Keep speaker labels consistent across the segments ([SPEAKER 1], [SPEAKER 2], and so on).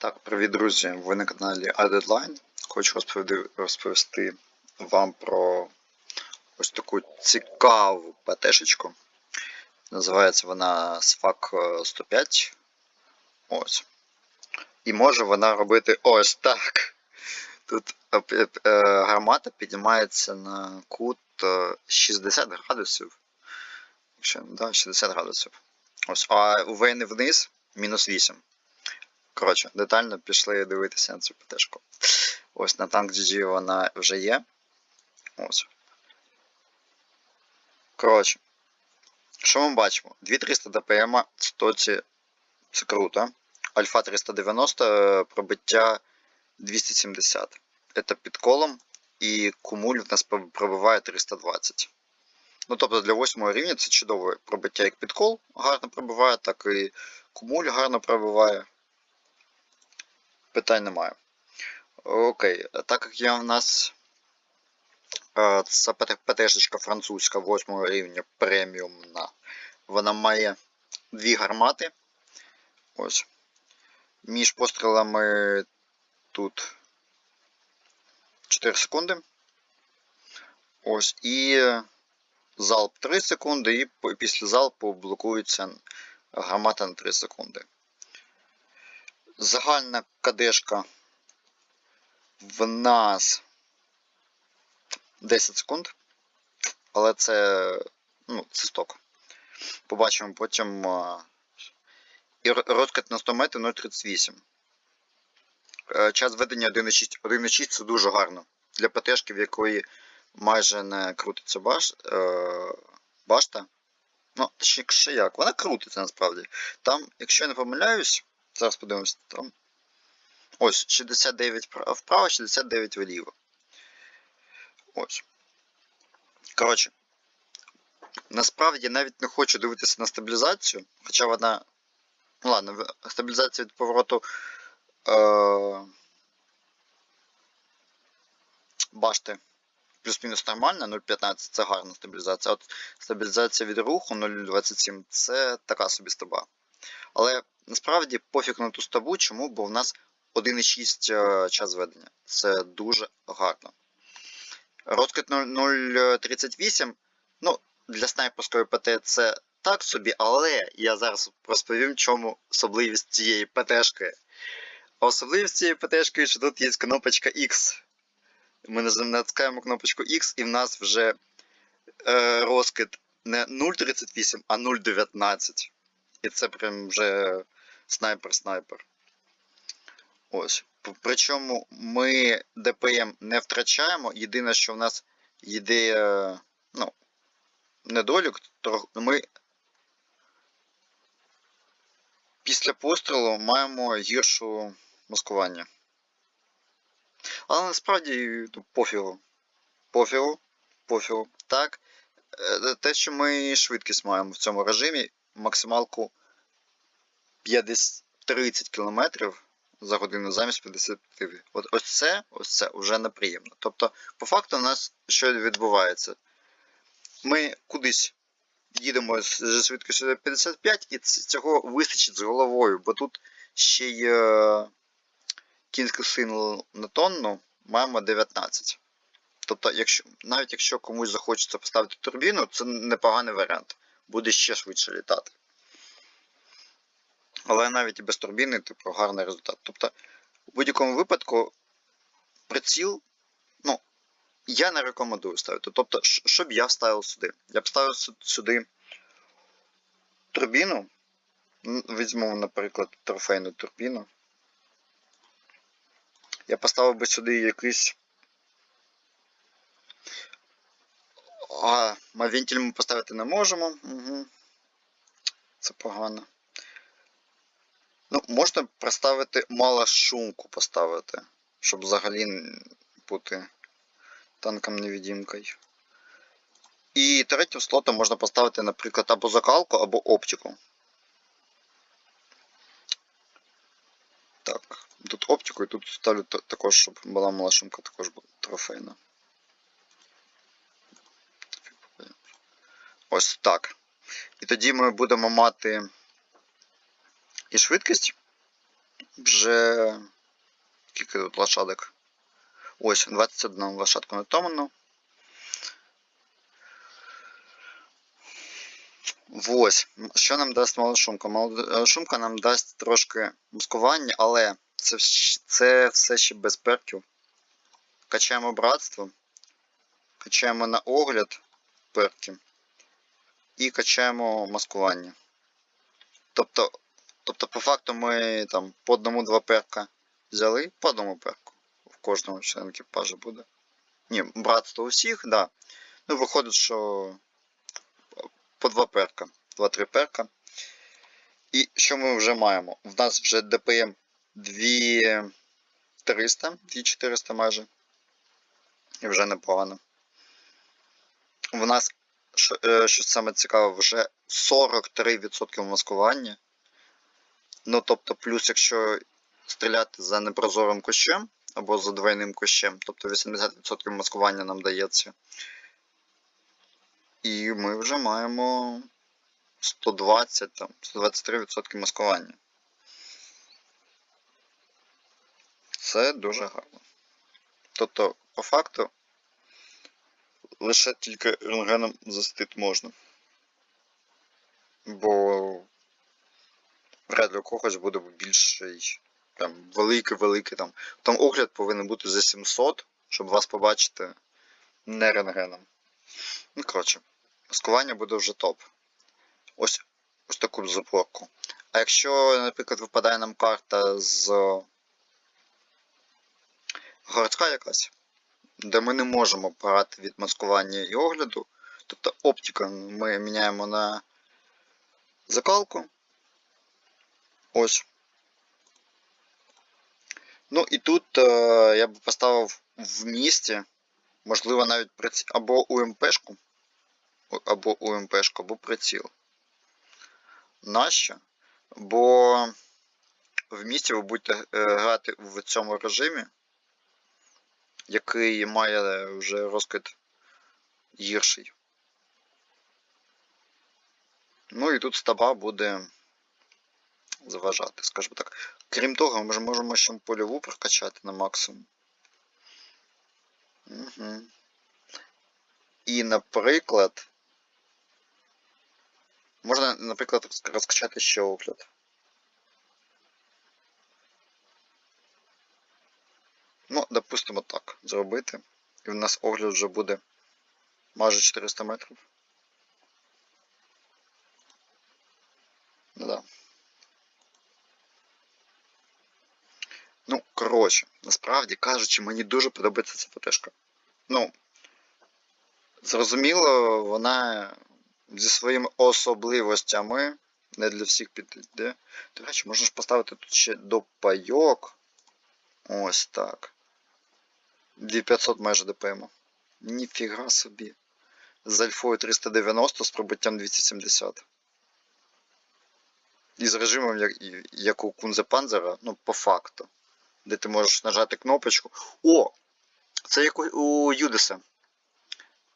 [SPEAKER 1] Так, привіт, друзі! Ви на каналі iDeadline. Хочу розповісти вам про ось таку цікаву ПТшечку. Називається вона SFAC 105. Ось. І може вона робити ось так. Тут е, е, гармата піднімається на кут е, 60 градусів. Якщо, да, 60 градусів. Ось. А у вейни вниз мінус 8. Коротше, детально пішли дивитися на цю ПТшку. Ось на танк GG вона вже є. Ось. Коротше. Що ми бачимо? 2300 ДПМ, 100 ці це круто. Альфа 390, е, пробиття 270. Це під колом. І кумуль в нас проб- пробиває 320. Ну, тобто для 8 рівня це чудове пробиття як під кол гарно пробиває, так і кумуль гарно пробиває питань немає. Окей, так як я в нас е, це ПТшечка французька 8 рівня преміумна. Вона має дві гармати. Ось. Між пострілами тут 4 секунди. Ось. І залп 3 секунди, і після залпу блокується гармата на 3 секунди. Загальна кадешка в нас 10 секунд. Але це, ну, це сток. Побачимо потім. І розкат на 100 метрів 0,38. Е, Час ведення 1,6. 1,6 це дуже гарно. Для ПТшки, в якої майже не крутиться баш, е, башта. Ну, ще як, вона крутиться насправді. Там, якщо я не помиляюсь, зараз подивимося, там. Ось, 69 вправо, 69 вліво. Ось. Коротше. Насправді я навіть не хочу дивитися на стабілізацію, хоча вона. Ну ладно, стабілізація від повороту. Е... Башти плюс-мінус нормальна, 0,15 це гарна стабілізація. От стабілізація від руху 0,27 це така собі стаба. Але насправді пофіг на ту стабу, чому? Бо в нас 1,6 е, час ведення. Це дуже гарно. Розкид 0,38. Ну, для снайперської ПТ це так собі, але я зараз розповім, чому особливість цієї ПТшки. Особливість цієї ПТшки, що тут є кнопочка X. Ми натискаємо кнопочку X, і в нас вже е, розкид не 0,38, а 0,19. І це прям вже снайпер-снайпер. Ось. Причому ми ДПМ не втрачаємо. Єдине, що в нас йде ну, недолік, то ми після пострілу маємо гіршу маскування. Але насправді ну, пофігу. Пофігу. Пофігу. Так. Е, Те, що ми швидкість маємо в цьому режимі, максималку 50, 30 км за годину замість 50. От ось це, ось це вже неприємно. Тобто, по факту, у нас що відбувається? Ми кудись їдемо зі швидкістю 55, і цього вистачить з головою, бо тут ще й е, кінську силу на тонну маємо 19. Тобто, якщо, навіть якщо комусь захочеться поставити турбіну, це непоганий варіант. Буде ще швидше літати. Але навіть і без турбіни, типу, гарний результат. Тобто, у будь-якому випадку приціл, ну, я не рекомендую ставити. Тобто, що б я вставив сюди? Я б ставив сюди турбіну. М, Візьмемо, наприклад, трофейну турбіну. Я поставив би сюди якийсь. А, а вентиль ми поставити не можемо. Угу. Це погано. Ну, можна поставити малошумку поставити, щоб взагалі бути танком невидімкою. І третім слотом можна поставити, наприклад, або закалку, або оптику. Так, тут оптику і тут ставлю також, щоб була малошумка, також була трофейна. Ось так. І тоді ми будемо мати і швидкість Вже скільки тут лошадок? Ось, 21 лошадку натомано. Ось, що нам дасть малошумка? Малошумка нам дасть трошки маскування, але це, це все ще без перків. Качаємо братство, качаємо на огляд перки і качаємо маскування. Тобто, тобто по факту ми там по одному-два перка взяли, по одному перку. В кожному член екіпажу буде. Ні, братство у всіх, да. Ну, виходить, що по два перка. Два-три перка. І що ми вже маємо? В нас вже ДПМ 2300, 2400 майже. І вже непогано. В нас, е, що саме цікаве, вже 43% маскування. Ну, тобто, плюс, якщо стріляти за непрозорим кущем або за двойним кущем, тобто 80% маскування нам дається. І ми вже маємо 120, там, 123% маскування. Це дуже гарно. Тобто, по факту, лише тільки рентгеном засвітити можна. Бо вряд ли у когось буде більший, прям великий-великий там. Там огляд повинен бути за 700, щоб вас побачити не рентгеном. Ну, коротше, маскування буде вже топ. Ось, ось таку запорку. А якщо, наприклад, випадає нам карта з городська якась, де ми не можемо брати від маскування і огляду, тобто оптика ми міняємо на закалку. Ось. Ну і тут е, я би поставив в місті, можливо, навіть приці... або УМПшку, або УМПшку, або приціл. Нащо? Бо в місті ви будете е, грати в цьому режимі, який має вже розкид гірший. Ну і тут стаба буде заважати, скажімо так. Крім того, ми ж можемо ще польову прокачати на максимум. Угу. І, наприклад, можна, наприклад, розкачати ще огляд. Ну, допустимо так, зробити. І в нас огляд вже буде майже 400 метрів. Ну да. Ну, коротше, насправді кажучи, мені дуже подобається ця ПТшка. Ну, зрозуміло, вона зі своїми особливостями не для всіх підійде. До речі, можна ж поставити тут ще допайок. Ось так. 2500 майже ДПМ. Ніфіга собі. З альфою 390 з пробиттям 270. І з режимом, як, як у Кунзе Панзера, ну, по факту. Де ти можеш нажати кнопочку. О! Це як у, Юдеса.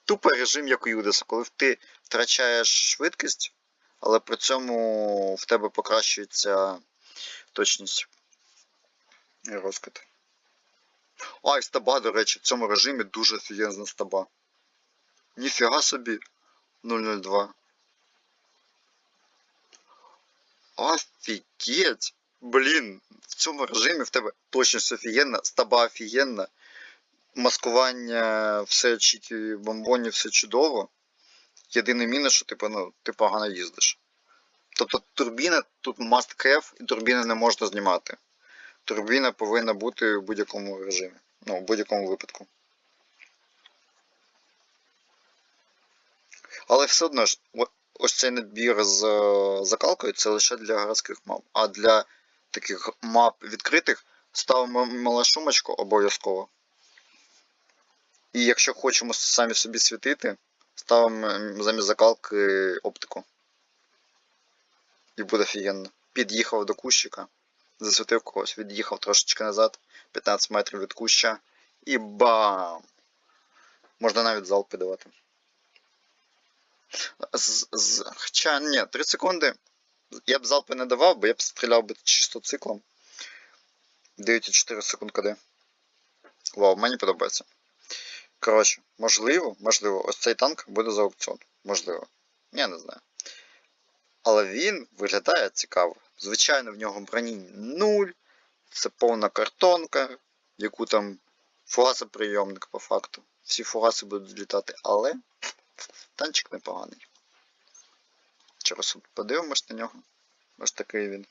[SPEAKER 1] Тупо режим, як у Юдеса, коли ти втрачаєш швидкість, але при цьому в тебе покращується точність і розкид. А, і стаба, до речі, в цьому режимі дуже офігенна стаба. Ніфіга собі 002. Офігеть! Блін, в цьому режимі в тебе точність офігенна, стаба офігенна, маскування, все чіті бомбоні, все чудово. Єдиний мінус, що типу, ну, ти погано їздиш. Тобто турбіна тут must have, і турбіни не можна знімати. Турбіна повинна бути в будь-якому режимі. Ну, в будь-якому випадку. Але все одно ж, ось цей набір з е, закалкою це лише для городських мап. А для таких мап відкритих ставимо малошумочку обов'язково. І якщо хочемо самі собі світити, ставимо замість закалки оптику. І буде офігенно. Під'їхав до кущика, засвітив когось, від'їхав трошечки назад, 15 метрів від куща. І бам! Можна навіть залпи давати. З, з, хоча ні, 3 секунди я б залпи не давав, бо я б стріляв би чисто циклом. 9,4 секунд КД. Вау, мені подобається. Коротше, можливо, можливо, ось цей танк буде за аукціон. Можливо. Я не знаю. Але він виглядає цікаво. Звичайно, в нього броні 0. Це повна картонка, яку там фугасоприйомник по факту. Всі фугаси будуть літати, але танчик непоганий. Через подивимось на нього. Ось такий він.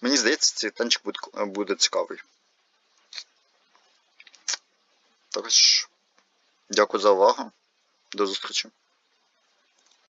[SPEAKER 1] Мені здається, цей танчик буде, буде цікавий. Тож, дякую за увагу. До зустрічі.